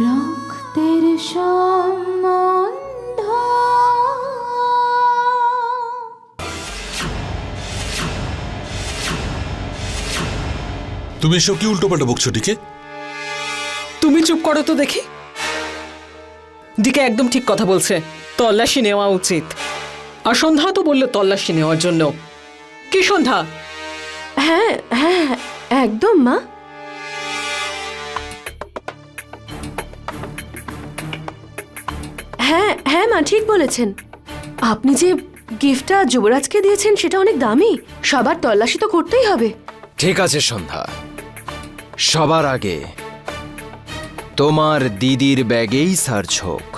রক্তের সম্বন্ধ। তুমি এসব কি উল্টোপাল্টা বকছো টিকে তুমি চুপ করো তো দেখি। দিকে একদম ঠিক কথা বলছে তল্লাশি নেওয়া উচিত। আর সন্ধ্যা তো বলল তল্লাশি নেওয়ার জন্য। কি সন্ধ্যা? হ্যাঁ হ্যাঁ একদম মা। ঠিক বলেছেন। আপনি যে গিফটটা যুবরাজকে দিয়েছেন সেটা অনেক দামি। সবার তল্লাশি তো করতেই হবে। ঠিক আছে, সন্ধ্যা। সবার আগে তোমার দিদির ব্যাগেই সার্চ হোক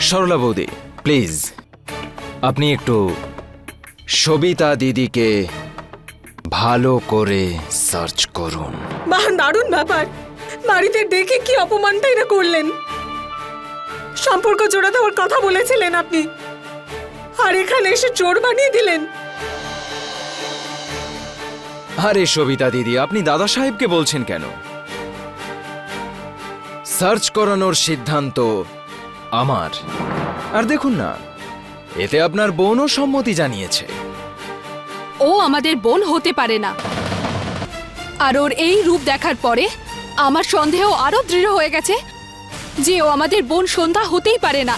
সরলা বৌদি, প্লিজ, আপনি একটু সবিতা দিদিকে ভালো করে সার্চ করুন। বাহ দারুণ ব্যাপার। বাড়িতে ডেকে কি অপমানটা এরা করলেন? সম্পর্ক জোড়া দেওয়ার কথা বলেছিলেন আপনি। আর এখানে এসে চোর বানিয়ে দিলেন। আরে সবিতা দিদি আপনি দাদা সাহেবকে বলছেন কেন? সার্চ করানোর সিদ্ধান্ত আমার। আর দেখুন না এতে আপনার বোনও সম্মতি জানিয়েছে। ও আমাদের বোন হতে পারে না। আর ওর এই রূপ দেখার পরে আমার সন্দেহ আরও দৃঢ় হয়ে গেছে যে ও আমাদের বোন সন্ধ্যা হতেই পারে না।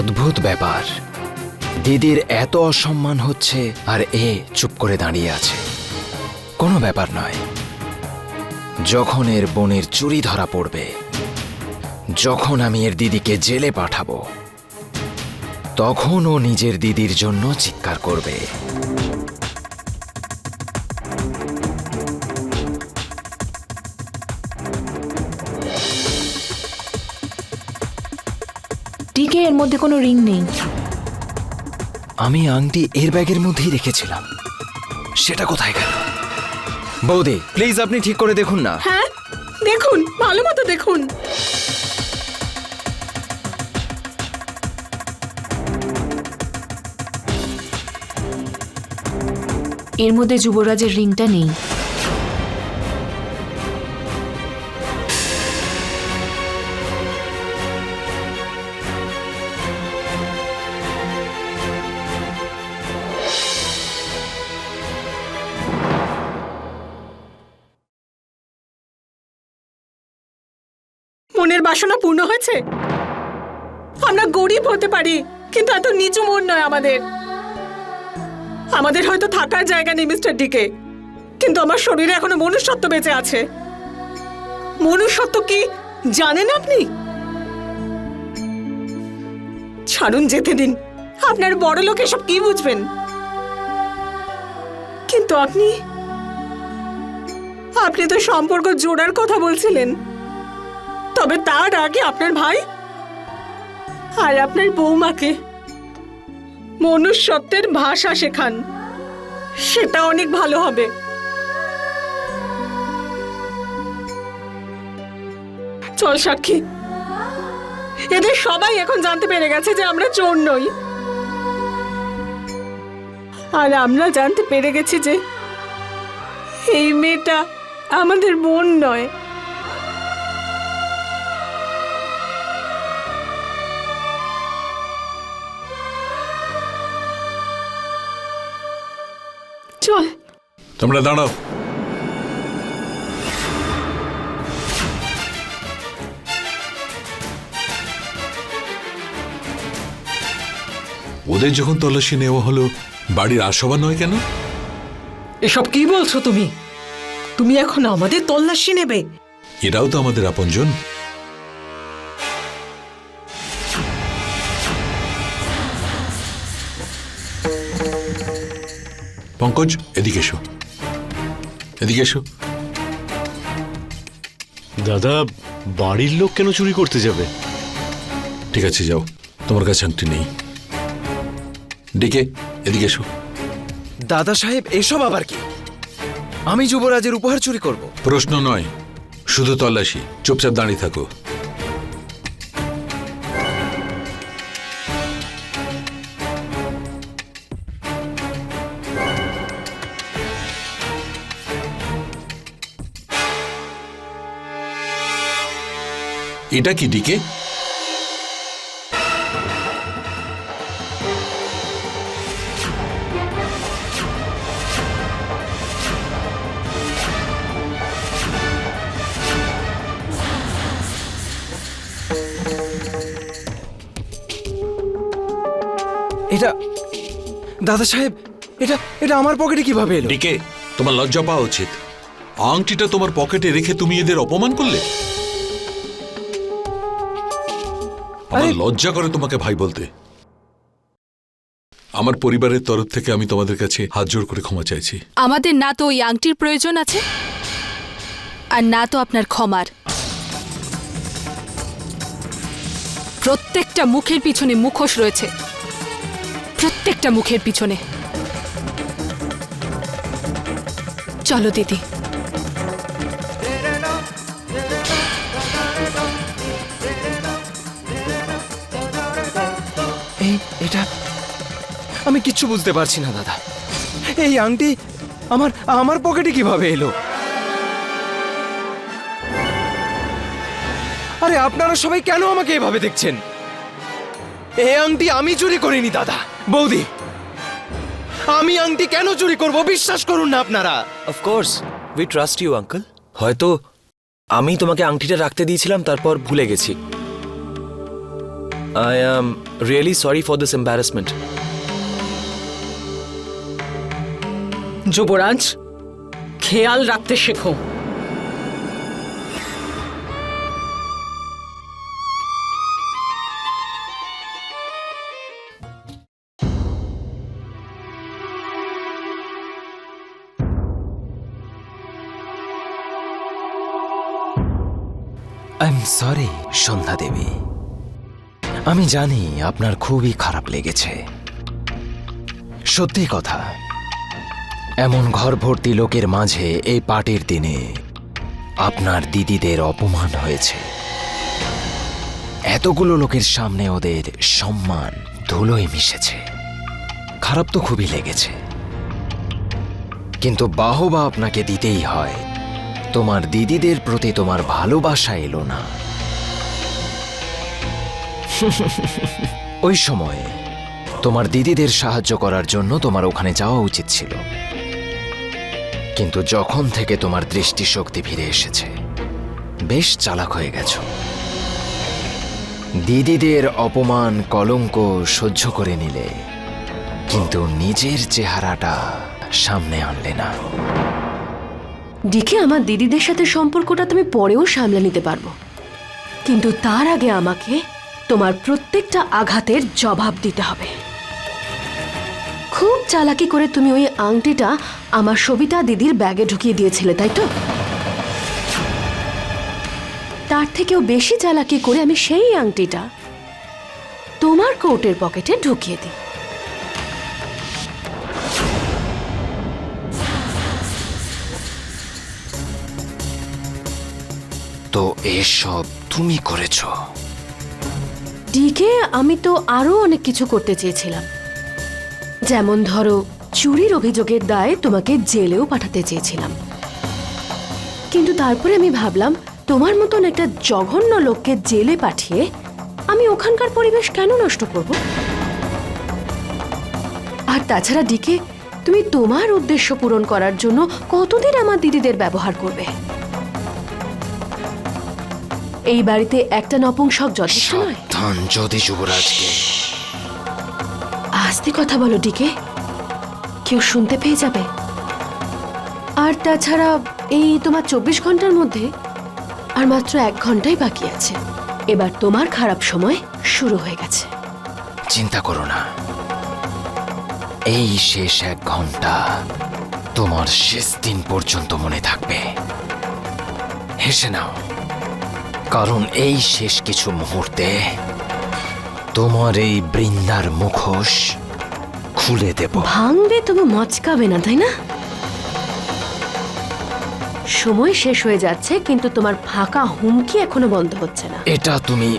অদ্ভুত ব্যাপার। দিদির এত অসম্মান হচ্ছে আর এ চুপ করে দাঁড়িয়ে আছে। কোনো ব্যাপার নয়। যখন এর বোনের চুরি ধরা পড়বে, যখন আমি এর দিদিকে জেলে পাঠাবো, তখন ও নিজের দিদির জন্য চিৎকার করবে। মধ্যে কোনো রিং নেই। আমি আংটি এর ব্যাগের মধ্যেই রেখেছিলাম। সেটা কোথায় গেল? বৌদি প্লিজ আপনি ঠিক করে দেখুন না। হ্যাঁ দেখুন ভালো মতো দেখুন। এর মধ্যে যুবরাজের রিংটা নেই। বাসনা পূর্ণ হয়েছে? আমরা গরিব হতে পারি, কিন্তু এত নিচু মন নয় আমাদের। আমাদের হয়তো থাকার জায়গা নেই, মিস্টার ডিকে কিন্তু আমার শরীরে এখনও মনুষ্যত্ব বেঁচে আছে। মনুষ্যত্ব কি জানেন আপনি? ছাড়ুন যেতে দিন। আপনার বড় লোক এসব কি বুঝবেন? কিন্তু আপনি আপনি তো সম্পর্ক জোড়ার কথা বলছিলেন। তবে তার আগে আপনার ভাই আর আপনার বৌমাকে মনুষ্যত্বের ভাষা শেখান। সেটা অনেক ভালো হবে। চল, সাক্ষী। এদের সবাই এখন জানতে পেরে গেছে যে আমরা চোর নই। আর আমরা জানতে পেরে গেছি যে এই মেয়েটা আমাদের বোন নয়। তোমরা দাঁড়াও। ওদের যখন তল্লাশি নেওয়া হলো বাড়ির আসবা নয় কেন? এসব কি বলছো তুমি? তুমি এখন আমাদের তল্লাশি নেবে। এরাও তো আমাদের আপনজন। পঙ্কজ এদিকে এসো। এদিকে এসো। দাদা বাড়ির লোক কেন চুরি করতে যাবে? ঠিক আছে যাও। তোমার কাছে আংটি নেই। ডেকে এদিকে এসো। দাদা সাহেব এসব আবার কি? আমি যুবরাজের উপহার চুরি করব। প্রশ্ন নয়। শুধু তল্লাশি। চুপচাপ দাঁড়িয়ে থাকো। এটা কি ডিকে? এটা দাদা সাহেব এটা এটা আমার পকেটে কীভাবে এলো? ডিকে তোমার লজ্জা পাওয়া উচিত। আংটিটা তোমার পকেটে রেখে তুমি এদের অপমান করলে? আমার লজ্জা করে তোমাকে ভাই বলতে। আমার পরিবারের তরফ থেকে আমি তোমাদের কাছে হাত জোড় করে ক্ষমা চাইছি। আমাদের না তো ওই আংটির প্রয়োজন আছে আর না তো আপনার ক্ষমার। প্রত্যেকটা মুখের পিছনে মুখোশ রয়েছে। প্রত্যেকটা মুখের পিছনে। চলো দিদি। এটা আমি কিচ্ছু বুঝতে পারছি না, দাদা। এই আংটি আমার আমার পকেটে কীভাবে এলো? আরে, আপনারা সবাই কেন আমাকে এভাবে দেখছেন? এই আংটি আমি চুরি করিনি, দাদা। বৌদি, আমি আংটি কেন চুরি করব বিশ্বাস করুন না আপনারা। Of course we trust you uncle হয়তো আমি তোমাকে আংটিটা রাখতে দিয়েছিলাম, তারপর ভুলে গেছি। I am really sorry for this embarrassment Yuvraj খেয়াল রাখতে শেখো। I am sorry Sandhya Devi আমি জানি আপনার খুবই খারাপ লেগেছে। সত্যি কথা, এমন ঘর ভর্তি লোকের মাঝে এই পার্টির দিনে আপনার দিদিদের অপমান হয়েছে। এতগুলো লোকের সামনে ওদের সম্মান ধুলোয় মিশেছে। খারাপ তো খুবই লেগেছে। কিন্তু বাহবা আপনাকে দিতেই হয়, তোমার দিদিদের প্রতি তোমার ভালোবাসা এলো না। ওই সময়ে তোমার দিদিদের সাহায্য করার জন্য তোমার ওখানে যাওয়া উচিত ছিল। কিন্তু যখন থেকে তোমার দৃষ্টিশক্তি ফিরে এসেছে, বেশ চালাক হয়ে গেছ। দিদিদের অপমান কলঙ্ক সহ্য করে নিলে কিন্তু নিজের চেহারাটা সামনে আনলে না। ডিকে আমার দিদিদের সাথে সম্পর্কটা তুমি পরেও সামলে নিতে পারব। কিন্তু তার আগে আমাকে তোমার প্রত্যেকটা আঘাতের জবাব দিতে হবে। খুব চালাকি করে তুমি ওই আংটিটা আমার সবিতা দিদির ব্যাগে ঢুকিয়ে দিয়েছিলে, তাই তো? তার থেকেও বেশি চালাকি করে আমি সেই আংটিটা তোমার কোটের পকেটে ঢুকিয়ে দিই। তো এসব তুমি করেছ? ডিকে আমি তো আরও অনেক কিছু করতে চেয়েছিলাম। যেমন ধরো, চুরির অভিযোগের দায়ে তোমাকে জেলেও পাঠাতে চেয়েছিলাম। কিন্তু তারপরে আমি ভাবলাম, তোমার মতন একটা জঘন্য লোককে জেলে পাঠিয়ে আমি ওখানকার পরিবেশ কেন নষ্ট করব? আর তাছাড়া ডিকে, তুমি তোমার উদ্দেশ্য পূরণ করার জন্য কতদিন আমার দিদিদের ব্যবহার করবে? এই বাড়িতে একটা নপুংসক যথেষ্ট নয়। সাবধান যদি যুবরাজকে। আস্তে কথা বলো ডিকে। কেউ শুনতে পেয়ে যাবে। আর তাছাড়া এই তোমার চব্বিশ ঘণ্টার মধ্যে আর মাত্র এক ঘন্টাই বাকি আছে। এবার তোমার খারাপ সময় শুরু হয়ে গেছে। চিন্তা করো না। এই শেষ এক ঘণ্টা তোমার শেষ দিন পর্যন্ত মনে থাকবে। হেসে নাও। কারণ এই শেষ কিছু মুহূর্তে তোমার এই বৃন্দার মুখোশ খুলে দেব। ভাঙবে তবু মচকাবে না তাই না? সময় শেষ হয়ে যাচ্ছে কিন্তু তোমার ফাঁকা হুমকি এখনও বন্ধ হচ্ছে না। এটা তুমি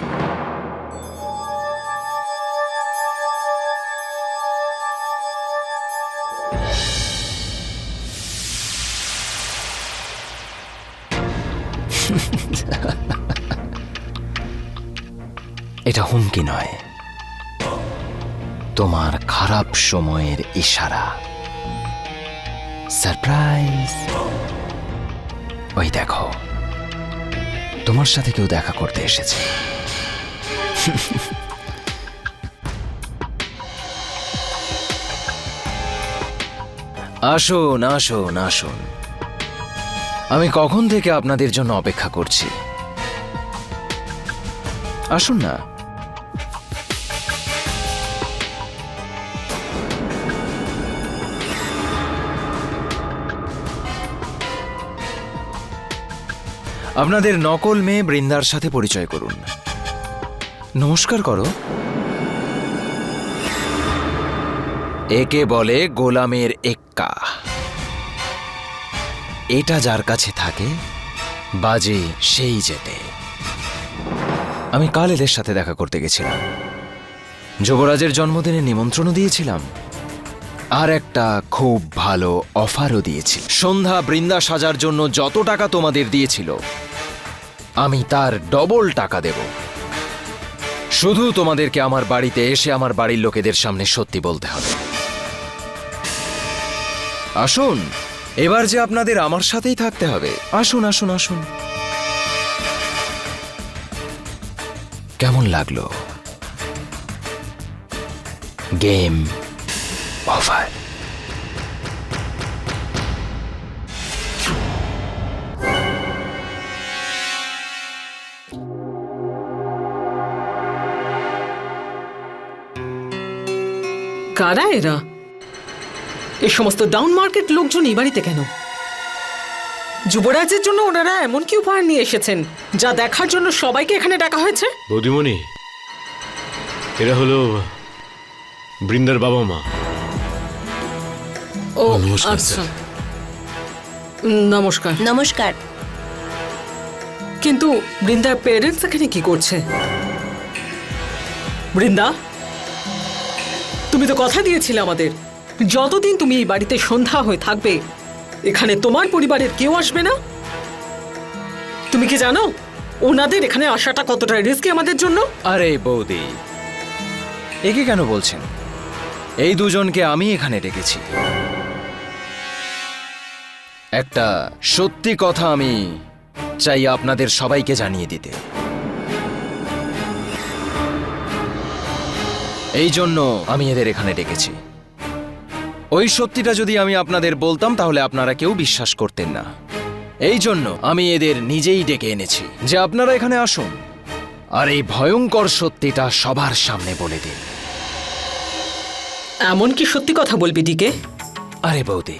হুমকি নয়। তোমার খারাপ সময়ের ইশারা। সারপ্রাইজ। ওই দেখো, তোমার সাথে কেউ দেখা করতে এসেছে। আসুন আসুন আসুন। আমি কখন থেকে আপনাদের জন্য অপেক্ষা করছি? আসুন না। আপনাদের নকল মেয়ে বৃন্দার সাথে পরিচয় করুন। নমস্কার করো। একে বলে গোলামের এক্কা। এটা যার কাছে থাকে, বাজে সেই যেতে আমি কাল এদের সাথে দেখা করতে গেছিলাম। যুবরাজের জন্মদিনে নিমন্ত্রণও দিয়েছিলাম। আর একটা খুব ভালো অফারও দিয়েছি সন্ধ্যা বৃন্দা সাজার জন্য যত টাকা তোমাদের দিয়েছিল, আমি তার ডবল টাকা দেব। শুধু তোমাদেরকে আমার বাড়িতে এসে আমার বাড়ির লোকেদের সামনে সত্যি বলতে হবে। আসুন, এবার যে আপনাদের আমার সাথেই থাকতে হবে। আসুন আসুন আসুন। কেমন লাগল? গেম ওভার কারা এরা? এ সমস্ত ডাউন মার্কেট লোকজন এই বাড়িতে কেন? যুবরাজের জন্য ওনারা এমন কি উপহার নিয়ে এসেছেন যা দেখার জন্য সবাইকে এখানে ডাকা হয়েছে? বৌদিমণি এরা হলো বৃন্দার বাবা মা ও নমস্কার, আচ্ছা। নমস্কার। নমস্কার। কিন্তু বৃন্দার পেরেন্টস এখানে কি করছে? বৃন্দা? তুমি তো কথা দিয়েছিলে আমাদের। যতদিন তুমি এই বাড়িতে সন্ধ্যা হয়ে থাকবে, এখানে তোমার পরিবারের কেউ আসবে না? তুমি কি জানো, ওনাদের এখানে আসাটা কতটা রিস্কি আমাদের জন্য? আরে বৌদি, একে কেন বলছেন? এই দুজনকে আমি এখানে ডেকেছি। একটা সত্যি কথা আমি চাই আপনাদের সবাইকে জানিয়ে দিতে। এই জন্য আমি এদের এখানে ডেকেছি। ওই সত্যিটা যদি আমি আপনাদের বলতাম তাহলে আপনারা কেউ বিশ্বাস করতেন না। এই জন্য আমি এদের নিজেই ডেকে এনেছি। যে আপনারা এখানে আসুন। আর এই ভয়ঙ্কর সত্যিটা সবার সামনে বলে দিন। এমন কি সত্যি কথা বলবি ডিকে? আরে বৌদি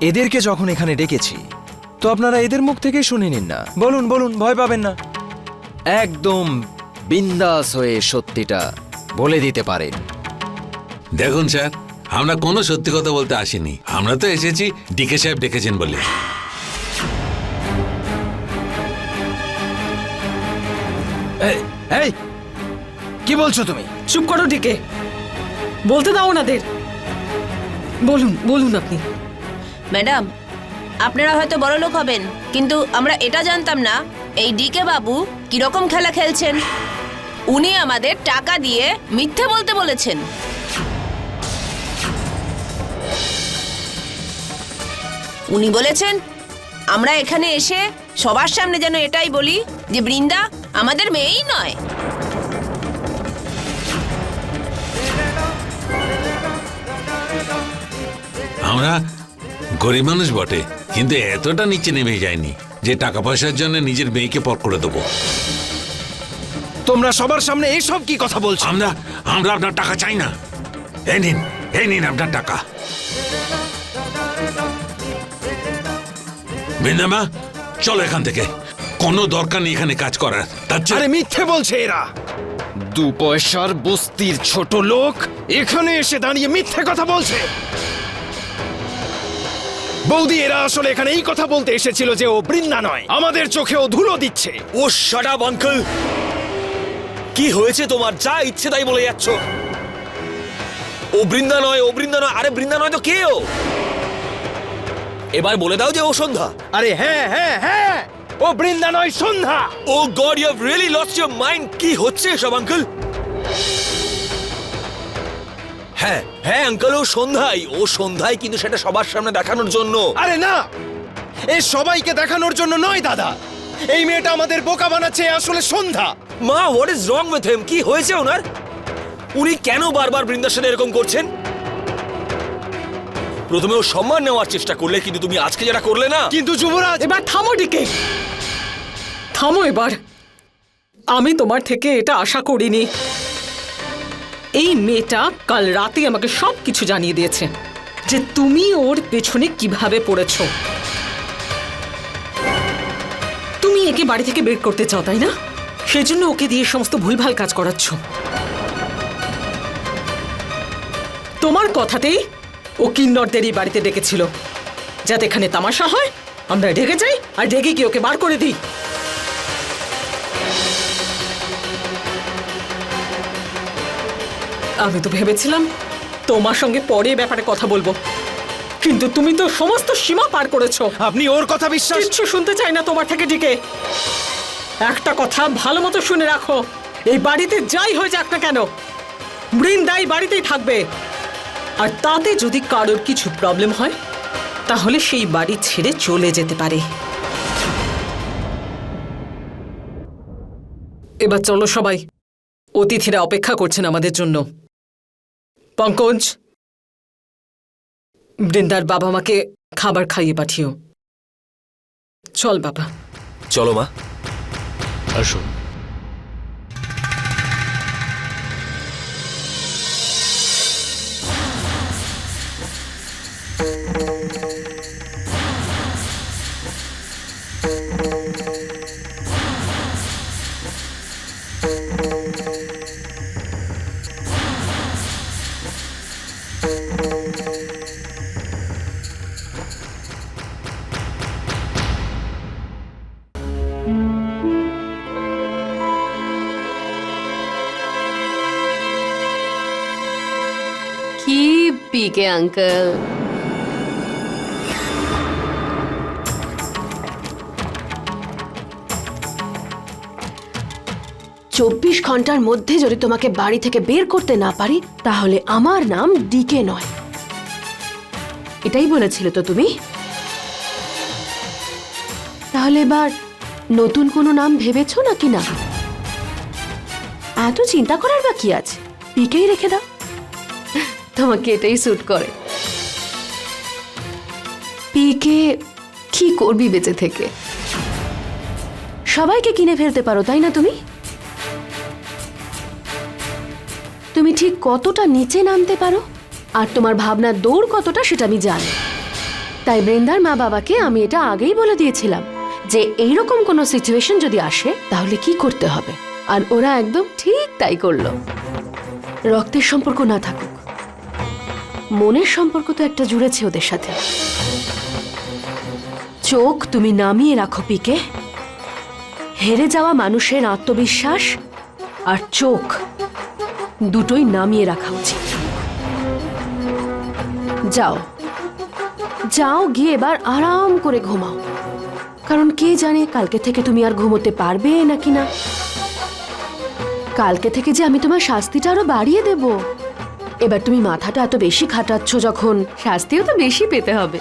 এদেরকে যখন এখানে ডেকেছি তো আপনারা এদের মুখ থেকে শুনে নিন না। বলুন বলুন ভয় পাবেন না। একদম বিন্দাস হয়ে সত্যিটা বলে দিতে পারেন দেখুন স্যার আমরা কোনো সত্যি কথা বলতে আসিনি। আমরা তো এসেছি ডিকে সাহেব ডেকেছেন বলে। এই, এই কি বলছো তুমি? চুপ করো ডিকে। বলতে দাও ওনাদের। বলুন বলুন আপনি। ম্যাডাম আপনারা হয়তো বড় লোক হবেন কিন্তু আমরা এটা জানতাম না এই ডিকে বাবু কীরকম খেলা খেলছেন। উনি আমাদের টাকা দিয়ে মিথ্যে বলতে বলেছেন। উনি বলেছেন, আমরা এখানে এসে সবার সামনে যেন এটাই বলি যে বৃন্দা আমাদের মেয়েই নয়। আমরা গরিব মানুষ বটে, কিন্তু এতটা নিচে নেমে যায়নি যে টাকা পয়সার জন্য নিজের মেয়েকে পর করে দেবো। তোমরা সবার সামনে এইসব কি কথা বলছো? আমরা আমরা আপনার টাকা চাই না। এই নিন এই নিন আপনার টাকা। বৃন্দামা চলো এখান থেকে। কোনো দরকার নেই এখানে কাজ করার। তার চেয়ে- আরে মিথ্যে বলছে এরা। দু পয়সার বস্তির ছোট লোক এখানে এসে দাঁড়িয়ে মিথ্যে কথা বলছে। বৌদি এরা আসলে এখানে এই কথা বলতে এসেছিল যে ও বৃন্দা নয়। আমাদের চোখেও ধুলো দিচ্ছে। ও শাট আপ আঙ্কেল কি হয়েছে তোমার? যা ইচ্ছে তাই বলে যাচ্ছ। ও বৃন্দা নয় ও বৃন্দা নয় আরে বৃন্দা নয় তো কে ও? এবার বলে দাও যে ও সন্ধ্যা। আরে হ্যাঁ হ্যাঁ হ্যাঁ ও বৃন্দা নয় Sandhya. Oh God you have really lost your mind কি হচ্ছে সব আঙ্কেল হ্যাঁ হ্যাঁ আঙ্কেল ও সন্ধ্যাই ও সন্ধ্যাই কিন্তু সেটা সবার সামনে দেখানোর জন্য। আরে না এ সবাইকে দেখানোর জন্য নয় দাদা। এই মেয়েটা আমাদের বোকা বানাচ্ছে আসলে সন্ধ্যা। মা what is wrong with him কি হয়েছে ওনার? উনি কেন বারবার বৃন্দার সাথে এরকম করছেন? প্রথমে ও সম্মান নেওয়ার চেষ্টা করলে, কিন্তু তুমি আজকে যেটা করলে না, কিন্তু যুবরাজ এবার থামো ডিকে। থামো এবার। আমি তোমার থেকে এটা আশা করিনি। এই মেয়েটা কাল রাতে আমাকে সব কিছু জানিয়ে দিয়েছে যে তুমি ওর পেছনে কীভাবে পড়েছো। তুমি একে বাড়ি থেকে বের করতে চাও, তাই না? সেজন্য ওকে দিয়ে সমস্ত ভুলভাল কাজ করাচ্ছ। তোমার কথাতেই ও কিন্নরদের এই বাড়িতে ডেকেছিল। যাতে এখানে তামাশা হয় আমরা ডেকে যাই আর ডেকে গিয়ে ওকে বার করে দিই। আমি তো ভেবেছিলাম তোমার সঙ্গে পরে ব্যাপারে কথা বলব। কিন্তু তুমি তো সমস্ত সীমা পার করেছ। আপনি ওর কথা বিশ্বাস কিচ্ছু শুনতে চাই না তোমার থেকে ডিকে। একটা কথা ভালো মতো শুনে রাখো। এই বাড়িতে যাই হয়ে যাক না কেন? বৃন্দাই বাড়িতেই থাকবে। আর তাতে যদি কারোর কিছু প্রবলেম হয়, তাহলে সেই বাড়ি ছেড়ে চলে যেতে পারে। এবার চলো সবাই। অতিথিরা অপেক্ষা করছেন আমাদের জন্য। পঙ্কজ, বৃন্দার বাবা মাকে খাবার খাইয়ে পাঠিও। চল বাবা। চলো মা। আসুন কি আঙ্কেল। চব্বিশ ঘণ্টার মধ্যে যদি তোমাকে বাড়ি থেকে বের করতে না পারি, তাহলে আমার নাম ডিকে নয়। এটাই বলেছিলে তো তুমি? তাহলে এবার নতুন কোনো নাম ভেবেছো নাকি না? এত চিন্তা করার বা কি আছে? পিকেই রেখে দাও। তোমাকে এটাই স্যুট করে। পিকে কি করবি বেঁচে থেকে? সবাইকে কিনে ফেলতে পারো, তাই না তুমি? তুমি ঠিক কতটা নিচে নামতে পারো, আর তোমার ভাবনার দৌড় কতটা সেটা আমি জানি। তাই বৃন্দার মা বাবাকে আমি এটা আগেই বলে দিয়েছিলাম যে এইরকম কোনো সিচুয়েশন যদি আসে, তাহলে কি করতে হবে? আর ওরা একদম ঠিক তাই করল। রক্তের সম্পর্ক না থাকুক। মনের সম্পর্ক তো একটা জুড়েছে ওদের সাথে। চোখ তুমি নামিয়ে রাখো পিকে। হেরে যাওয়া মানুষের আত্মবিশ্বাস আর চোখ দুটোই নামিয়ে রাখা উচিত। যাও যাও গিয়ে এবার আরাম করে ঘুমাও। কারণ কে জানে কালকে থেকে তুমি আর ঘুমোতে পারবে নাকি না। কালকে থেকে যে আমি তোমার শাস্তিটা আরও বাড়িয়ে দেব। এবার তুমি মাথাটা এত বেশি খাটাচ্ছ যখন শাস্তিও তো বেশি পেতে হবে।